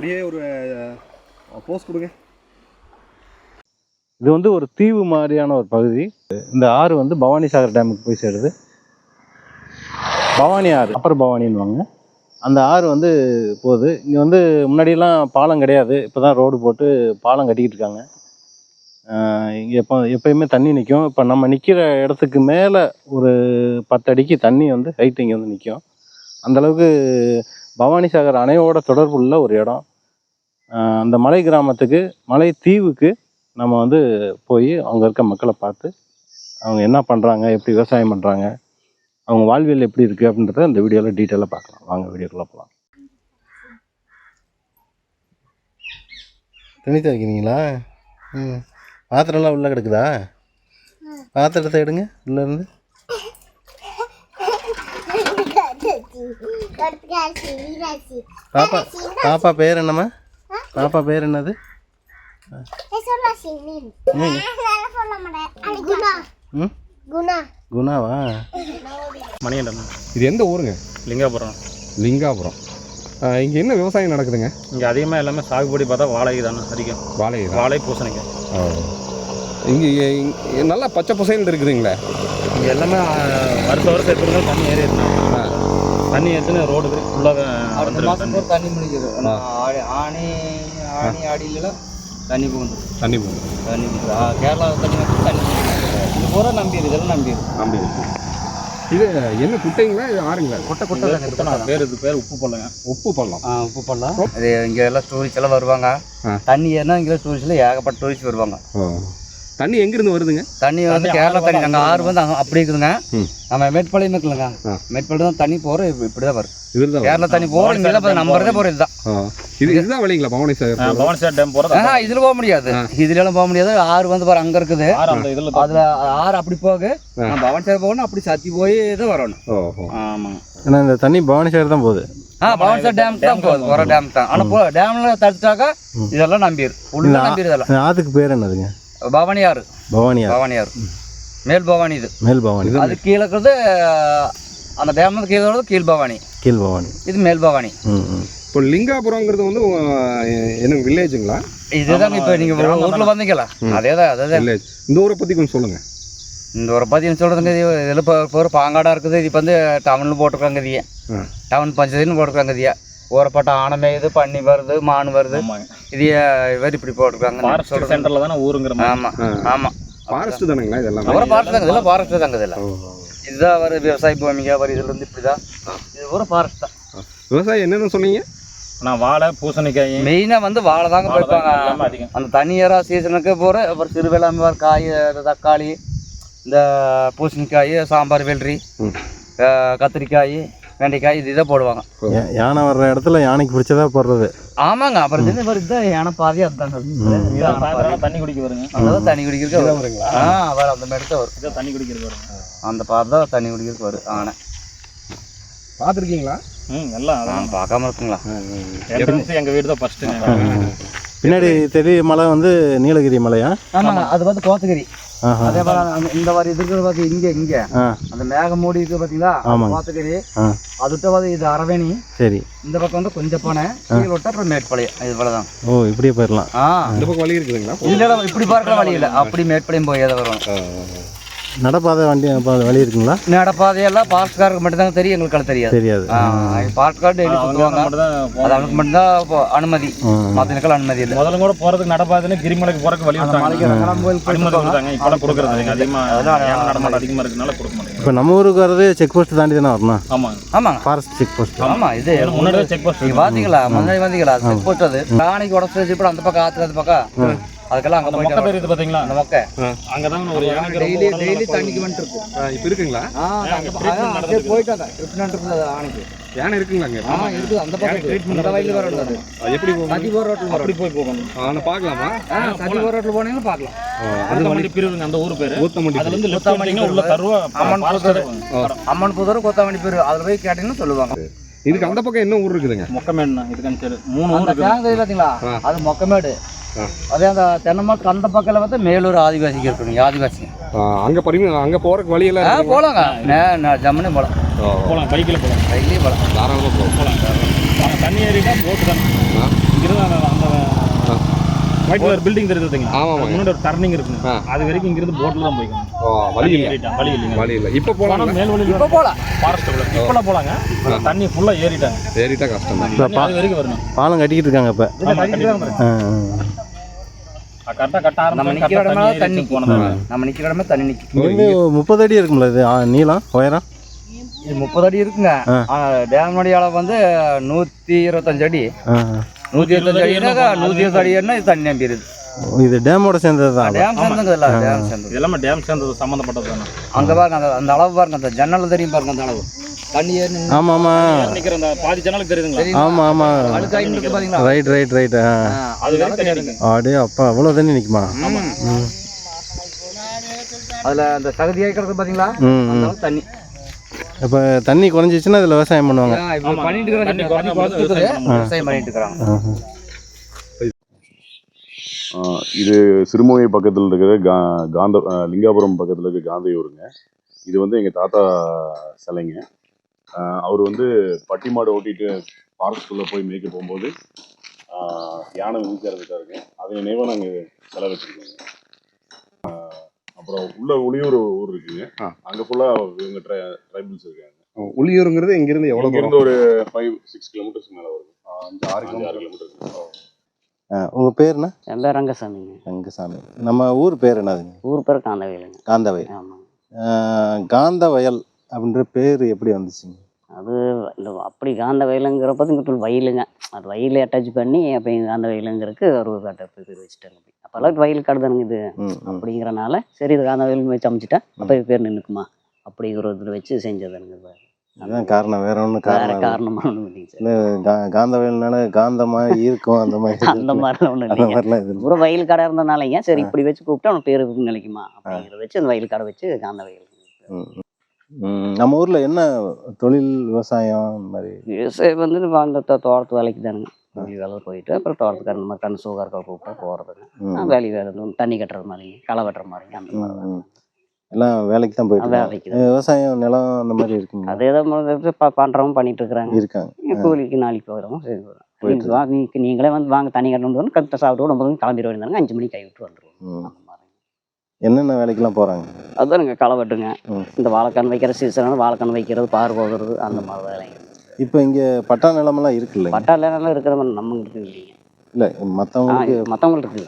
அப்படியே ஒரு போஸ்ட் கொடுங்க. இது வந்து ஒரு தீவு மாதிரியான ஒரு பகுதி. இந்த ஆறு வந்து பவானி சாகர் டேமுக்கு போய் சேருது. பவானி ஆறு அப்பர் பவானின்வாங்க அந்த ஆறு வந்து போகுது. இங்கே வந்து முன்னாடியெல்லாம் பாலம் கிடையாது. இப்போ தான் ரோடு போட்டு பாலம் கட்டிக்கிட்டு இருக்காங்க. இங்கே எப்போ எப்பயுமே தண்ணி நிற்கும் இப்போ நம்ம நிற்கிற இடத்துக்கு மேலே ஒரு பத்து அடிக்கு தண்ணி வந்து ஹைட் இங்கே வந்து நிற்கும் அந்தளவுக்கு பவானி சாகர் அணையோட தொடர்புள்ள ஒரு இடம். அந்த மலை கிராமத்துக்கு மலை தீவுக்கு நம்ம வந்து போய் அங்கே இருக்க மக்களை பார்த்து அவங்க என்ன பண்ணுறாங்க எப்படி விவசாயம் பண்ணுறாங்க அவங்க வாழ்வியல் எப்படி இருக்குது அப்படின்றத இந்த வீடியோவில் டீட்டெயிலாக பார்க்கலாம். வாங்க வீடியோக்குள்ளே போகலாம் துணி துவைக்கிறீங்களா ம். பாத்திரம்லாம் உள்ளே கிடக்குதா? பாத்திரத்தை எடுங்க உள்ளேருந்து பாப்பா பாப்பா பேர் என்னம்மா? பாப்பா பேர் என்னது? ம்? குணாவா? மணிகண்டன். இது எந்த ஊருங்க? லிங்காபுரம். லிங்காபுரம். இங்கே என்ன விவசாயம் நடக்குதுங்க? இங்கே அதிகமாக எல்லாமே சாகுபடி பார்த்தா வாழை தானே அதிகம். வாழை வாழை பூசணிக்காய். இங்கே நல்லா பச்சை பசைன்னு இருக்குதுங்களே. இங்கே எல்லாமே ஆ, வருஷம் வருஷம் எப்படி இருந்தாலும் தண்ணி ஏறி தண்ணி ஏற்றுன்னு ரோடு ஃபுல்லாக பூரா தண்ணி முடிக்குது ஆடி ஆணி ஆணி ஆடியிலலாம் தண்ணி போகுது. தண்ணி போகுது. தண்ணி போகுது. கேரளா தண்ணி வந்து தண்ணி. இது பூரா நம்பிடு இதெல்லாம் நம்பிடு நம்பி இது என்ன குட்டைங்களா இது ஆறுங்களா? குட்டை குட்டை பேர் இது பேர் உப்பு பள்ளங்க உப்பு பள்ளம் ஆ உப்பு பண்ணலாம் இது இங்கே எல்லாம் டூரிஸ்ட் எல்லாம் வருவாங்க. தண்ணி ஏறினா இங்கே டூரிஸ்ட்ல ஏகப்பட்ட டூரிஸ்ட் வருவாங்க. தண்ணி எங்கிருந்து வருதுங்க? தண்ணி வந்து கேரளா தண்ணி. அங்கே ஆறு வந்து அங்க அப்படி இருக்குதுங்க. நம்ம மேட்பாளையம் இருக்குல்லங்க. ஆ. மேட்பாளையம் தான் தண்ணி போகிற இப்படி தான் வரும். இதுதான் கேரளா தண்ணி போகிற இங்கே தான் நம்புறதே போகிற இதுதான் ஆ. இது இதுதான் வழிங்களா Bhavani sir Bhavani sir dam போகிறது ஆஹா இதில் போக முடியாது. இதுலலாம் போக முடியாது. ஆறு வந்து பாரு அங்கே இருக்குது. ஆறு அந்த இதில் அதுல ஆறு அப்படி போக பவன் சார் போகணும் அப்படி சத்தி போய் தான் வரணும் ஆமாங்க ஏன்னா இந்த தண்ணி பவானி சாகர் தான் போகுது. ஆ பவன் சார் டேம் தான் போகுது ஒரு டேம் தான். ஆனா போ டேம்ல தடுத்தாக்கா இதெல்லாம் நம்பிடு உள்ள நம்பிடு இதெல்லாம். ஆற்றுக்கு பேர் என்னதுங்க? பவானி ஆறு பவானி ஆறு பவானி ஆறு மேல் பவானி இது மேல் பவானி அது கீழே இருக்கிறது அந்த டேம் வந்து கீழே இருக்கிறது கீழ் பவானி கீழ் பவானி இது மேல் பவானி இப்போ லிங்காபுரங்கிறது வந்து என்ன வில்லேஜுங்களா இதுதாங்க இப்போ நீங்க ஊர்ல வந்தீங்களா அதே தான் அதே தான் வில்லேஜ் இந்த ஊரை பற்றி கொஞ்சம் சொல்லுங்கள் இந்த ஒரு பார்த்தீங்கன்னு சொல்கிறதுங்க இதில் இப்போ ஒரு பாங்காடாக இருக்குது இது இப்போ வந்து டவுனில் போட்டிருக்காங்க இதையே டவுன் பஞ்சாயத்துன்னு போட்டிருக்காங்க இதையே ஊறப்பட்ட ஆனை இது பண்ணி வருது மான் வருது. இதைய இவர் இப்படி போட்டிருக்காங்க. ஃபாரஸ்ட் சென்டரில் தானே ஊருங்கிற மாதிரி. ஆமா ஆமா. ஃபாரஸ்ட் தானுங்களா இதெல்லாம்? அவரை ஃபாரஸ்ட் தாங்க இதெல்லாம் ஃபாரஸ்ட் தாங்க இதெல்லாம் இதுதான் வர விவசாய பூமிங்க வர இதுல இருந்து இப்படிதான். இது பூரா ஃபாரஸ்ட் தான். விவசாயம் என்னென்ன சொன்னீங்க? நான் வாழை பூசணிக்காய். மெயினாக வந்து வாழை தாங்க தான் போய்ப்பாங்க. அந்த தண்ணியரா சீசனுக்கு போகிற அப்புறம் திருவிழாமை காய் இந்த தக்காளி இந்த பூசணிக்காய் சாம்பார் வெள்ளரி. கத்திரிக்காய் வெண்டைக்காய் இது இதை போடுவாங்க. யானை வர்ற இடத்துல யானைக்கு பிடிச்சதா போடுறது. ஆமாங்க அப்புறம் மாதிரி தான் யானை பாதையே அதுதான் தண்ணி குடிக்க வருங்க. அங்கதான் தண்ணி குடிக்கிறதுக்கு வரும். ஆ வரும் அந்த மாதிரி தான் வரும். தண்ணி குடிக்கிறது வருங்க அந்த பாதை தான் தண்ணி குடிக்கிறதுக்கு வரும் ஆனை. பார்த்துருக்கீங்களா? ம் எல்லாம் அதான். பார்க்காம இருக்குங்களா? எங்கள் வீடு தான் ஃபஸ்ட்டுங்க பின்னாடி தெரிய மலை வந்து நீலகிரி மலையா? ஆமாங்க அது வந்து கோத்தகிரி. அதே போல இந்த மாதிரி இது இருக்கிறது பார்த்து இங்க இங்க. அந்த மேகம் மூடி இருக்கு பாத்தீங்களா ஆ. அதுட்ட வந்து இது அரவேணி. சரி. இந்த பக்கம் வந்து கொஞ்சம் போனை கீழே விட்டா அப்புறம் மேட்பாளையம் இது போல தான். ஓ இப்படியே போயிடலாம். ஆ. இந்த பக்கம் வழி இருக்குதுங்களா? இதுல இப்படி பார்க்கற வழி இல்லை. அப்படி மேட்பாளையம் போய் எதை வரும். நடப்பாதை வண்டி வழி இருக்குங்களா? நடப்பாதையெல்லாம் பாஸ்காருக்கு மட்டும் தான் தெரியும் எங்களுக்கு தெரியாது. தெரியாது. பாஸ்கார் டெய்லி சுற்றுவாங்க அது அவனுக்கு மட்டும்தான் அனுமதி. ம். மற்றவனுக்கெல்லாம் அனுமதி இல்லை. முதல்ல கூட போறதுக்கு நடப்பாதுன்னு கிரிமலைக்கு போறதுக்கு வழி விட்டாங்க. இப்பெல்லாம் கொடுக்கறது அதிகமாக நடமாட்டம் அதிகமாக இருக்கனால கொடுக்க மாட்டேங்க இப்போ நம்ம ஊருக்கு வர்றது செக் போஸ்ட் தாண்டி தானே வரணும்? ஆமாங்க. ஆமாங்க. ஃபாரஸ்ட் செக் போஸ்ட் ஆமா இது முன்னாடியே செக் போஸ்ட் நீங்க பாத்தீங்களா? முன்னாடி வந்தீங்களா செக் போஸ்ட் அது. ராணிக்கு உடச்சு வச்சு அந்த பக்கம் ஆத்துல அந்த பக்கம். அதுக்கெல்லாம் அங்க மொக்கை போயிட்டு தெரியுது பாத்தீங்களா? அந்த மொக்கை அங்கே தான் ஒரு டெய்லி டெய்லி தண்ணிக்கு வந்துட்டு இருக்கும் இப்போ இருக்குங்களா? போயிட்டாங்க. ட்ரிப்மெண்ட் இருக்குது ஆணைக்கு. யானை இருக்குங்களாங்க ஆ இருக்குது. அந்த பக்கம் இருக்கு. அந்த வயலில் வர அது. அது எப்படி போகும்? சதி போர் ரோட்டில் அப்படி போய் போகணும் நான் பார்க்கலாமா? ஆ சதி போர் ரோட்டில் போனீங்கன்னா பார்க்கலாம். ஊத்தமண்டி பிரிவுங்க அந்த ஊர் பேரு. ஊத்தமண்டி அதுல இருந்து லெஃப்ட் உள்ள தருவா அம்மன் புதர். அம்மன் புதர் கொத்தாமணி பேர். அதில் போய் கேட்டீங்கன்னா சொல்லுவாங்க. இதுக்கு அந்த பக்கம் என்ன ஊர் இருக்குதுங்க? மொக்கமேடுண்ணா இதுக்கான சரி மூணு ஊர் பார்த்தீங்களா ஆ. அது மொக்கமேடு. ஆ. அதே அந்த தென்னமரத்து அந்த பக்கத்தில் வந்து மேலூர் ஆதிவாசிக்கு இருக்கணும் ஆதிவாசி. அங்க பரிமி அங்க போறதுக்கு வழியெல்லாம் ஆ? போலாங்க. நே ஜம்முனே போகலாம் போகலாம் பைக்கில் போகலாம் பைக்லேயே போகலாம் தாராளமா போகும் போகலாம் தண்ணி ஏறிட்டா போட்டு தானே. இங்கிருந்து ஒயிட் கலர் பில்டிங் தெரியுதுங்க ஆமா, ஆமாங்க. முன்னாடி ஒரு டர்னிங் இருக்குங்க. ஆ. அது வரைக்கும் இங்கிருந்து போட்ல தான் போய்க்கணும். ஓ, வழி இல்லை. ஏறிட்டான் வழி இல்லைங்க. வழி இல்லை. இப்போ போகலாம் மேல் வழியில் இப்போ போகலாம் ஃபாரஸ்ட் உள்ள இப்பெல்லாம் போலாங்க. இப்ப தண்ணி ஃபுல்லா ஏறிட்டாங்க ஏறிட்டா. கஷ்டம் தான் அது வரைக்கும் வரணும். பாலம் கட்டிக்கிட்டு இருக்காங்க இப்போ. கட்ட நம்ம இடமா தண்ணி போனதாங்க. நம்ம நிக்கிற இடமே தண்ணி நிற்கும் முப்பது அடி இருக்கும்ல இது? நீளம் உயரம்? இது முப்பது அடி இருக்குங்க. டேமுடைய அளவு வந்து நூற்றி இருபத்தஞ்சு அடி. நூற்றி இருபத்தஞ்சு அடினாக்கா நூற்றி இருபது அடி என்ன? இது தண்ணி நம்பிடுது இது டேமோட சேர்ந்தது தான் டேம் சேர்ந்தது இல்லை டேம் சேர்ந்தது. எல்லாமே டேம் சேர்ந்தது சம்மந்தப்பட்டது தானே. அங்கே பாருங்க அந்த அந்த அளவு பாருங்க அந்த ஜன்னல் தெரியும் பாருங்க அந்த அளவு. தண்ணி ஏறி நிக்கிற அந்த பாதி ஜன்னலுக்கு தெரியுதுங்களா? அழுக்காய் இருக்கு பாத்தீங்களா? ரைட் ரைட் ரைட் அது தண்ணி. அடே அப்பா அவ்வளோ தண்ணி நிற்குமா ஆமா. அதுல அந்த தகுதி இருக்கிறது பாத்தீங்களா? ம் அந்த ம். அளவு தண்ணி. இப்போ தண்ணி குறைஞ்சிச்சுன்னா இதில் விவசாயம் பண்ணுவாங்க. ஆமா. பண்ணிட்டு விவசாயம் பண்ணிட்டு இருக்கிறாங்க. இது சிறுமுகை பக்கத்தில் இருக்கிற கா காந்த லிங்காபுரம் பக்கத்தில் இருக்க காந்தையூருங்க. இது வந்து எங்கள் தாத்தா சிலைங்க. அவர் வந்து பட்டி மாடு ஓட்டிட்டு ஃபாரஸ்ட்குள்ளே போய் மேய்க்க போகும்போது ஆ, யானை இறந்துட்டாருங்க அதை நினைவாக நாங்கள் சிலை வச்சுருக்கோங்க அப்புறம் உள்ள உளியூர் ஊர் இருக்குங்க. அங்கே ஃபுல்லாக இவங்க ட்ரை ட்ரைபிள்ஸ் இருக்காங்க. உள்ளியூருங்கிறது இங்கிருந்து எவ்வளோ தூரம்? இங்கேருந்து ஒரு ஃபைவ் சிக்ஸ் கிலோமீட்டர்ஸ் மேலே வரும். அஞ்சு ஆறு ஆறு கிலோமீட்டர் கிலோமீட்டர் ஆ, உங்க பேர் என்ன என் பேர் ரங்கசாமிங்க. ரங்கசாமி. நம்ம ஊர் பேர் என்னதுங்க? ஊர் பேர் காந்தவேலுங்க காந்தவயல். ஆமாங்க. ஆ, காந்தவயல். அப்படின்ற பேர் எப்படி வந்துச்சுங்க? அது இந்த அப்படி காந்த வயலுங்கிறப்ப வயலுங்க. அது வயலை அட்டாச் பண்ணி அப்போ இங்கே காந்த வயலுங்கிறதுக்கு ஒரு கட்ட பேர் வச்சுட்டாங்க. அப்படி அப்போல்லாம் வயல் கடுதானுங்க இது. அப்படிங்கிறனால சரி இது காந்த வயல் வச்சு அமைச்சிட்டா அப்போ பேர் நின்றுக்குமா அப்படிங்கிற இதில் வச்சு செஞ்சதுனுங்க. அதுதான் காரணம். வேற ஒன்றும் காரணம் இல்லை. காரணமாக ஒன்றும் இல்லைங்க சார். இல்ல, கா- காந்தவயல்னால காந்தமா ஈர்க்கும் அந்த மாதிரி. அந்த மாதிரிலாம் ஒன்றும் இல்லைங்க. மாதிரிலாம் இது இல்லை. பூரா வயல் கடை இருந்தனாலங்க சரி இப்படி வச்சு கூப்பிட்டா அவன் பேர் நிலைக்குமா அப்படிங்கிறத வச்சு அந்த வயல் கடை வச்சு காந்த வயல். நம்ம ஊர்ல என்ன தொழில் விவசாயம் மாதிரி? விவசாயம் வந்து நம்ம அந்த தோட்டத்து வேலைக்கு தானுங்க. வேலை போயிட்டு அப்புறம் தோட்டத்துக்கு அந்த மாதிரி கண் சுகார்க்க கூப்பிட்டா போகிறதுங்க வேலி வேலை தண்ணி கட்டுறது மாதிரிங்க களை வெட்டுற மாதிரிங்க அந்த மாதிரி. எல்லாம் வேலைக்கு தான் போயிட்டு. விவசாயம் நிலம் அந்த மாதிரி இருக்குங்க அதே தான் முதல்ல ப- பண்றவங்க பண்ணிட்டு இருக்கிறாங்க. இருக்காங்க. கூலிக்கு நாளைக்கு போகிறோம் சரி நீ- நீங்களே வந்து வாங்க தண்ணி கட்டணும் கரெக்டாக சாப்பிட்டு கூட ஒன்பது மணிக்கு கிளம்பிட வேண்டியதாங்க அஞ்சு மணிக்கு கை விட்டு வந்துடுவோம் மாதிரி என்னென்ன வேலைக்கெல்லாம் போறாங்க? அதுதானுங்க களை வெட்டுங்க. இந்த வாழைக்கண் வைக்கிற சீசனால வாழைக்கண் வைக்கிறது பார் போகிறது அந்த மாதிரி வேலைங்க. இப்போ இங்க பட்டா நிலமெல்லாம் இருக்கு இல்லைங்க பட்டாலாம் இருக்கிற மாதிரி நம்ம இல்ல மற்றவங்களுக்கு மற்றவங்களுக்கு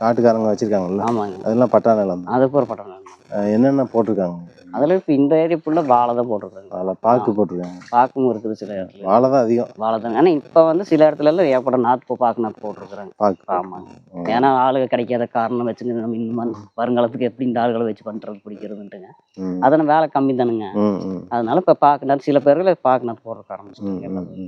காட்டுக்காரங்க வச்சிருக்காங்கல்ல? ஆமாங்க. அதெல்லாம் பட்டா நிலம் அதுக்கு ஒரு பட்டம் அஹ் என்னென்ன போட்டிருக்காங்க? அதில் இப்போ இந்த ஏரியா ஃபுல்லாக வாழை தான் போட்டிருக்காங்க. அதில் பாக்கு போட்டிருக்காங்க. பாக்கும் இருக்குது சில இடத்துல. வாழை தான் அதிகம். வாழை தான். ஆனால் இப்போ வந்து சில இடத்துல எல்லாம் ஏற்பட நாற்று பாக்கு நாற்று போட்டிருக்கிறாங்க. பாக்கு. ஆமாங்க. ஏன்னா ஆளுங்க கிடைக்காத காரணம் வச்சுங்க நம்ம இன்னும் வருங்காலத்துக்கு எப்படி இந்த ஆளுகளை வச்சு பண்ணுறது பிடிக்கிறதுன்ட்டுங்க. அதனால் வேலை கம்மி தானுங்க அதனால இப்போ பாக்கு நாற்று சில பேர்கள் பாக்கு நாற்று போடுறதுக்கு ஆரம்பிச்சிட்டாங்க.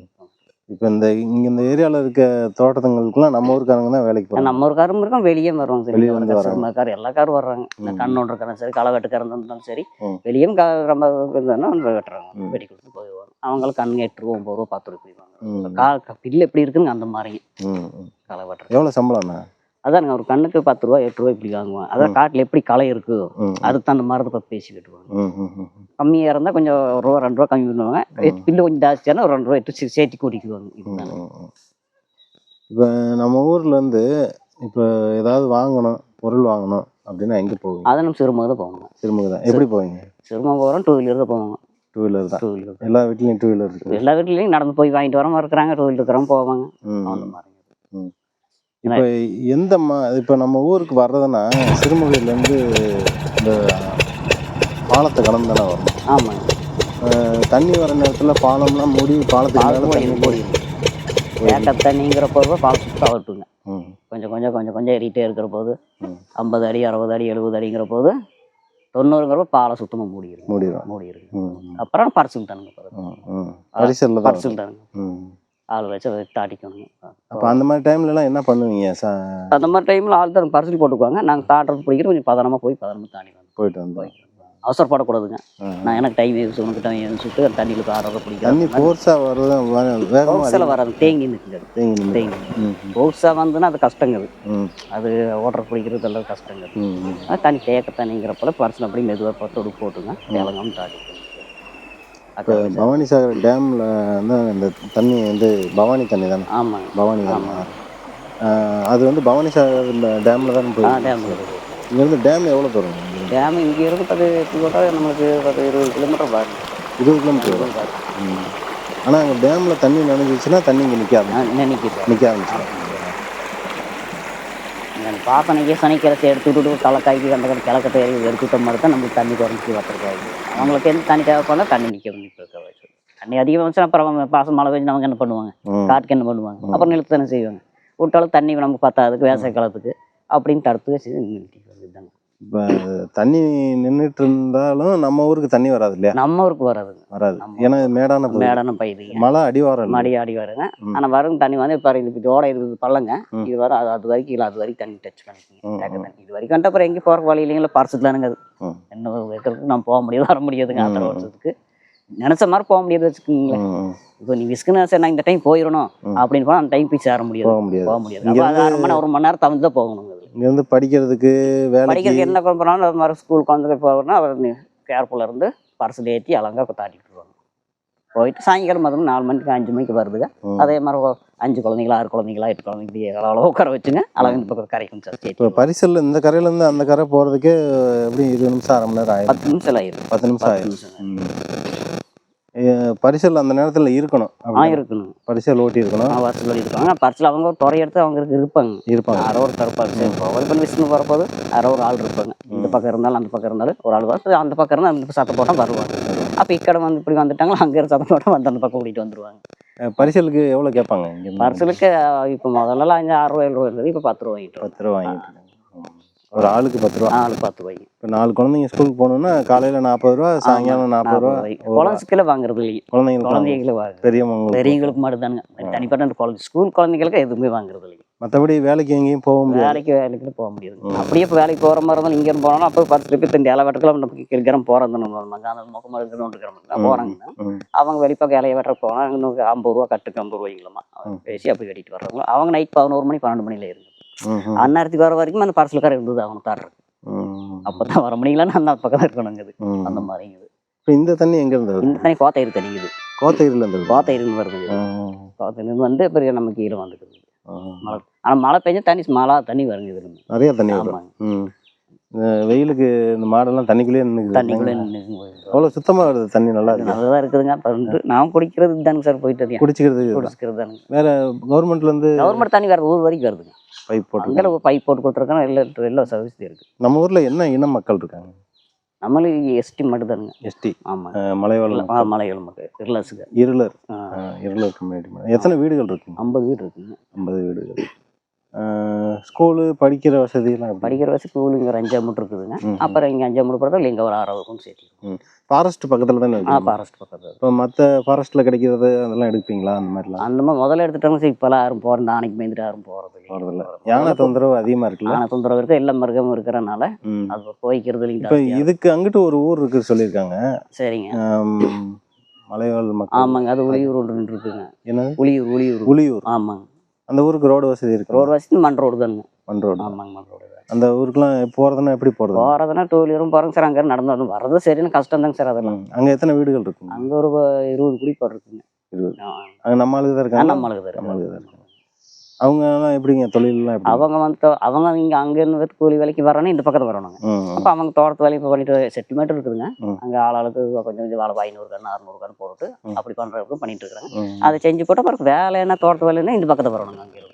இப்போ இந்த இங்க இந்த ஏரியால இருக்க தோட்டத்துங்களுக்குலாம் நம்ம ஊருக்காரங்க தான் வேலைக்கு போறாங்க. நம்ம ஒரு காரும் இருக்கோம் வெளியே வருவாங்க சரி. வெளிய வந்து வர்றாங்க. கார் எல்லா காரும் வர்றாங்க. இந்த ம். கண்ணோடு இருக்கிறாங்க சரி களை வெட்டுக்காரங்க இருந்தாலும் சரி. ம். வெளியும் க- ரொம்ப இருந்ததுன்னா வந்து வெட்டுறாங்க. ம். வெட்டி கொடுத்து போயிடுவாங்க அவங்களுக்கு கண்ணு எட்டு ரூபா ஒம்பது ரூபா பத்து ரூபா போயிடுவாங்க ம், கா பில்லு எப்படி இருக்குங்க அந்த மாதிரி. ம், ம். களை வெட்டுறது. எவ்வளவு சம்பளம்ண்ணா அதானுங்க ஒரு கண்ணுக்கு பத்து ரூபா எட்டு ரூபா இப்படி வாங்குவாங்க அதான் காட்டில் எப்படி களை இருக்கு? அதுக்கு தகுந்த மாதிரி இப்போ பேசி கட்டுவாங்க. ம், ம், ம், கம்மியாக இருந்தால் கொஞ்சம் ஒரு ரூபா ரெண்டு ரூபா கம்மி பண்ணுவாங்க. பில்லு கொஞ்சம் ஜாஸ்தியான ஒரு ரெண்டு ரூபா எட்டு சேர்த்து கூட்டிக்குவாங்க. இதுதானே. இப்போ நம்ம ஊர்ல இருந்து இப்போ ஏதாவது வாங்கணும் பொருள் வாங்கணும் அப்படின்னா எங்க போவீங்க? அதை நம்ம சிறுமுக தான் போவாங்க. திரும்ப தான். எப்படி போவீங்க? சிறுமுக போகிறோம் டூ வீலர் தான் போவாங்க. டூ வீலர் தான். டூ வீலர் எல்லா வீட்லயும் டூ வீலர் இருக்கு. எல்லா வீட்லேயும் நடந்து போய் வாங்கிட்டு வரமா இருக்கிறாங்க டூ வீலர் இருக்கிறவங்க போவாங்க. அந்த. மாதிரி இப்போ எந்த மா இப்போ நம்ம ஊருக்கு வர்றதுன்னா சிறுமுகையிலேருந்து இந்த பாலத்தை கடந்து தானே ஆமாங்க அஹ் தண்ணி வர நேரத்தில் பாலம்லாம் மூடி பாலத்துக்கு மேலே பால் தண்ணி போய் ஏக்க தண்ணிங்கிற போது பால் சுத்தம் ஆகட்டுங்க. கொஞ்சம் கொஞ்சம் கொஞ்சம் கொஞ்சம் ஏறிட்டே இருக்கிற போது. ஐம்பது அடி அறுபது அடி எழுபது அடிங்கிற போது தொண்ணூறுங்கிற போது பாலை சுத்தமாக மூடிடும் மூடிடுங்க. ம். அப்புறம் பரிசுங்க தானுங்க தான் பரிசுங்க தானுங்க ஆள் வச்சு அதை தாட்டிக்கணுங்க அப்போ அந்த மாதிரி டைம்லலாம் என்ன பண்ணுவீங்க? ச அந்த மாதிரி டைமில் ஆள் தான் பரிசல் போட்டுக்குவாங்க. நாங்கள் தாட்டுறது பிடிக்கிற கொஞ்சம் பதனமாக போய் பதனமாக தாண்டி வந்து போயிட்டு வந்தோம் அவசரப்படக்கூடாதுங்க. நான் எனக்கு டைம் உனக்கு டைம் சுட்டு அந்த தண்ணியில் ஆடுறது தண்ணி பிடிக்கும் ஃபோர்ஸாக வர்றது சில வராது தேங்கி நிற்குது தேங்கி தேங்கி பௌசா வந்துன்னா அது கஷ்டங்க அது ஓட்டுற பிடிக்கிறது எல்லாம் கஷ்டங்க அது ம் ம். அது தண்ணி தேக்க தண்ணிங்கிறப்பல பர்சன் அப்படி மெதுவாக பார்த்து ஒரு போட்டுங்க தேலங்காம தாடி இப்போ பவானி சாகர் டேமில் வந்து அந்த தண்ணி வந்து பவானி தண்ணி தானே? ஆமாங்க. பவானி தானே ஆமாம். அது வந்து பவானி சாகர் டேமில் தான் போய் டேம் இருக்குது இங்கேருந்து டேம் எவ்வளோ தூரம்? இங்கிருந்து? டேம் இங்கே இருந்து பத்து கிலோமீட்டர் நம்மளுக்கு பத்து இருபது கிலோமீட்டர் பாருங்க. இருபது கிலோமீட்டர் வரும்? ஆனால் அங்கே டேமில் தண்ணி நனைஞ்சிச்சுன்னா தண்ணி இங்கே நிற்காது நினைக்கிறேன் நிற்க ஆரம்பிச்சிடும் பாப்பனைக்கே சனிக்கிழமை எடுத்து விட்டுட்டு தலைக்காய்க்கு அந்த கிழக்கத்தை எடுத்து விட்ட மாதிரி தான் நம்மளுக்கு தண்ணி குறைஞ்சி வத்திருக்காங்க அவங்களுக்கு எந்த தண்ணி தேவைப்படல தண்ணி நிற்க நிற்க தண்ணி அதிகம் வந்துச்சுன்னா அப்புறம் பாசம் மழை பெஞ்சு நமக்கு என்ன பண்ணுவாங்க? காட்டுக்கு என்ன பண்ணுவாங்க? அப்புறம் நிலத்து தானே செய்வாங்க. விட்டாலும் தண்ணி நமக்கு பத்தாதுக்கு விவசாய காலத்துக்கு அப்படின்னு தடுத்து வச்சு இதுதாங்க. இப்போ தண்ணி நின்றுட்டு இருந்தாலும் நம்ம ஊருக்கு தண்ணி வராது இல்லையா நம்ம ஊருக்கு வராதுங்க வராது ஏன்னா மேடான. மேடான பயிர்ங்க மழை அடிவாரம் இல்லை. மடி ஆடி வருங்க ம். ஆனால் வரும் தண்ணி வந்து இப்போ இது இதோட இது பள்ளங்க. இது வரும் அது அது வரைக்கும் இல்லை அது வரைக்கும் தண்ணி டச் பண்ணிக்கோங்க. தண்ணி இது வரைக்கும் வந்துட்டு அப்புறம் எங்கேயும் போகிற வழி இல்லைங்களா பரிசு தானுங்க அது. என்ன வைக்கிறதுக்கு நம்ம போக முடியாது வர முடியாதுங்க ம். வருஷத்துக்கு நினச்ச மாதிரி போக முடியாது வச்சுக்கோங்களேன். இப்போ நீ விஸ்குன்னு சரி நான் இந்த டைம் போயிடணும். அப்படின்னு போனால் அந்த டைம் போய் சேர முடியாது போக முடியாது போக முடியாது அரை மணி ஒரு மணி நேரம் தவிர்த்து தான் போகணுங்க. இங்கேருந்து படிக்கிறதுக்கு வேலைக்கு படிக்கிறதுக்கு என்ன கொண்டு போனாலும் அது மாதிரி ஸ்கூலுக்கு வந்து போகிறோம்னா அவர் கேர்ஃபுல்லாக இருந்து பர்சல் ஏற்றி அழகாக தாட்டிட்டு வருவாங்க போயிட்டு சாயங்காலம் மதம் நாலு மணிக்கு அஞ்சு மணிக்கு வருதுங்க. அதே மாதிரி அஞ்சு குழந்தைங்களா ஆறு குழந்தைங்களா எட்டு குழந்தைங்க அளவு உட்கார வச்சுங்க. அழகு இந்த பக்கம் கரைக்கும் சார் இப்போ பரிசல் இந்த கரையிலேருந்து அந்த கரை போகிறதுக்கே எப்படி இருபது நிமிஷம் அரை மணி நேரம் ஆயிடும் பத்து நிமிஷம் ஆயிரும் பத்து நிமிஷம் ஆயிடும். பரிசல் அந்த நேரத்தில் இருக்கணும் ஆ இருக்கணும். பரிசல் ஓட்டி இருக்கணும். வருஷம் சொல்லி இருப்பாங்க பரிசில் அவங்க ஒரு துறை எடுத்து அவங்க இருக்கு- இருப்பாங்க. இருப்பாங்க. யாரோ ஒரு தரப்பாங்க சரி போவது இப்போ விஷ்ணு வரப்போது யாரோ ஒரு ஆள் இருப்பாங்க. இந்த பக்கம் இருந்தாலும் அந்த பக்கம் இருந்தாலும் ஒரு ஆள் வரும் அந்த பக்கம் இருந்தால் அந்த சத்தம் போட்டால் வருவாங்க. அப்போ இக்கடை வந்து இப்படி வந்துட்டாங்களா அங்கே இருந்து சத்தம் போட்டால் வந்து அந்த பக்கம் கூட்டிகிட்டு வந்துருவாங்க. பரிசலுக்கு எவ்வளோ கேட்பாங்க? பரிசலுக்கு இப்போ முதல்ல அஞ்சு ஆறு ரூபா ஏழு ரூபா இருந்தது இப்போ பத்து ரூபா வாங்கிட்டு பத்து ரூபா வாங்கிட்டு இருக்காங்க. ஒரு ஆளுக்கு பத்து ரூபா. நாலு பத்து ரூபாய்க்கு. இப்போ நாலு குழந்தைங்க ஸ்கூலுக்கு போகணுன்னா காலையில் நாற்பது ரூபா சாயங்காலம் நாற்பது ரூபா. குழந்தைகளை வாங்குறது இல்லைங்க குழந்தைங்களுக்கு குழந்தைகளை வாங்க பெரியவங்க பெரியவங்களுக்கு மட்டும்தானுங்க. தனிப்பட்ட அந்த குழந்தை ஸ்கூல் குழந்தைங்களுக்கு எதுவுமே வாங்குறது இல்லைங்க மற்றபடி வேலைக்கு எங்கேயும் போக முடியாது. வேலைக்கு வேலைக்கு போக முடியாது. அப்படியே இப்போ வேலைக்கு போகிற மாதிரி இருந்தாலும் இங்கே போனோம்னா அப்போ பத்து ருபி தண்டி இலை வெட்டக்கலாம் நம்ம கிழக்கிறம் போகிறது அந்த முகமாக இருக்கிறோம் போகிறாங்க ம். அவங்க வெளிப்பக்கம் இலைய வெட்ட போனால் ஐம்பது ரூபா கட்டுக்கு ஐம்பது ரூபாய்ங்களா பேசி அப்படி வெட்டிட்டு வர்றாங்க. அவங்க நைட் பதினோரு மணி பன்னெண்டு மணில இருந்து அந்நேரத்துக்கு வர வரைக்கும் அந்த பார்சல்கார இருந்தது அவங்க தர்றது. ம், அப்போ தான் வர முடியலன்னு அந்த பக்கம் இருக்கணுங்குது. அந்த மாதிரிங்குது. இந்த தண்ணி எங்க இருந்து வருது? இந்த தண்ணி கோத்தயிறு தண்ணிங்குது கோத்தகிரில இருந்து வருது. வருதுங்க ம், கோத்தயிருந்து வந்து பெரிய நம்ம கீழே வந்துக்குது. மழை ஆனால் மழை பெஞ்சா தண்ணி மழை தண்ணி வருங்க இதுல. நிறைய தண்ணி ஆமாங்க. வெயிலுக்கு இந்த மாடெல்லாம் தண்ணிக்குள்ளேயே நின்றுக்குது தண்ணிக்குள்ளே அவ்வளோ சுத்தமாக வருது தண்ணி நல்லா இருக்கு. நல்லதாக இருக்குதுங்க. அப்ப வந்து நான் குடிக்கிறது தானுங்க சார் போயிட்டு இருக்கேன் குடிச்சிக்கிறதுக்கு குடிச்சிக்கிறது தானுங்க வேற கவர்மெண்ட்ல இருந்து கவர்மெண்ட் தண்ணி வேறு ஊர் வரைக்கும் வருதுங்க. பைப் போட்டு அங்கே பைப் போட்டு கொடுத்துருக்கோம். எல்லா எல்லா சர்வீஸ் இருக்கு. நம்ம ஊர்ல என்ன இன மக்கள் இருக்காங்க? நம்மளுக்கு எஸ்டி மட்டும் தானுங்க எஸ்டி ஆமாங்க மலைவாழ். மலைகள் மக்கள். இருளாசுங்க. இருளர். இருளர் கம்யூனிட்டி எத்தனை வீடுகள் இருக்குங்க? ஐம்பது வீடு இருக்குங்க. ஐம்பது வீடுகள். ஸ்கூலு படிக்கிற வசதியெல்லாம் படிக்கிற வயசு ஸ்கூல் இங்கே ஒரு அஞ்சாம் மூட்டு இருக்குதுங்க. அப்புறம் இங்கே அஞ்சாம் மூட்டு போகிறதா இங்கே ஒரு ஆறாவதுக்கும் சேர்த்து ஃபாரஸ்ட் பக்கத்துல தானே ஆ ஃபாரஸ்ட் பக்கத்தில். இப்போ மற்ற ஃபாரஸ்ட்ல கிடைக்கிறது அதெல்லாம் எடுப்பீங்களா அந்த மாதிரிலாம்? அந்த மாதிரி முதல்ல எடுத்துட்டாங்க சரி இப்போலாம் யாரும் போகிற நாளைக்கு மேய்ந்துட்டு யாரும் போகிறது போறதில்ல யானை தொந்தரவு அதிகமா இருக்குல்ல? யானை தொந்தரவு இருக்குது எல்லா மிருகமும் இருக்கிறனால. அது போய்க்கிறது இல்லைங்க இப்போ. இதுக்கு அங்கிட்டு ஒரு ஊர் இருக்கு சொல்லியிருக்காங்க. சரிங்க. மலைவாழ் மக்கள். ஆமாங்க அது உளியூர் ஒன்று இருக்குங்க என்னது? உளியூர் உளியூர். உளியூர். ஆமாங்க. அந்த ஊருக்கு ரோடு வசதி இருக்கு ரோடு வசதி மண் ரோடு தானுங்க. மண் ரோடு ஆமாங்க மண் ரோடு அந்த ஊருக்குலாம் போறதுன்னா எப்படி போறது? போகிறதுனா டூ வீலரும் போகிறோங்க சார். அங்கே நடந்து வந்து வர்றது சரின்னு கஷ்டம் தாங்க சார் அதெல்லாம். அங்க எத்தனை வீடுகள் இருக்குங்க? அங்கே ஒரு இருபது குடிப்பாடு இருக்குங்க இருபது. அங்க நம்ம ஆளுங்க தான் இருக்காங்க நம்மளுக்கு தான் நம்ம. ஆளுங்க தான் இருக்காங்க அவங்க எல்லாம் எப்படிங்க? தொழிலெல்லாம் எப்படி? அவங்க வந்து அவங்க இங்கே அங்கேருந்து கூலி வேலைக்கு வரணும் இந்த பக்கத்து வரணுங்க. அப்போ அவங்க தோட்டத்து வேலைக்கு இப்போ பண்ணிட்டு செட்டில்மெண்ட் இருக்குதுங்க. அங்கே ஆளாளுக்கு கொஞ்சம் கொஞ்சம் வேலை ஐநூறு கன்று அறுநூறு கன்று போட்டு. அப்படி பண்ணுறதுக்கு பண்ணிட்டு இருக்கிறாங்க. அதை செஞ்சு போட்டு அப்புறம் வேலை என்ன தோட்டத்து வேலைன்னா இந்த பக்கத்து வரணுங்க அங்கே.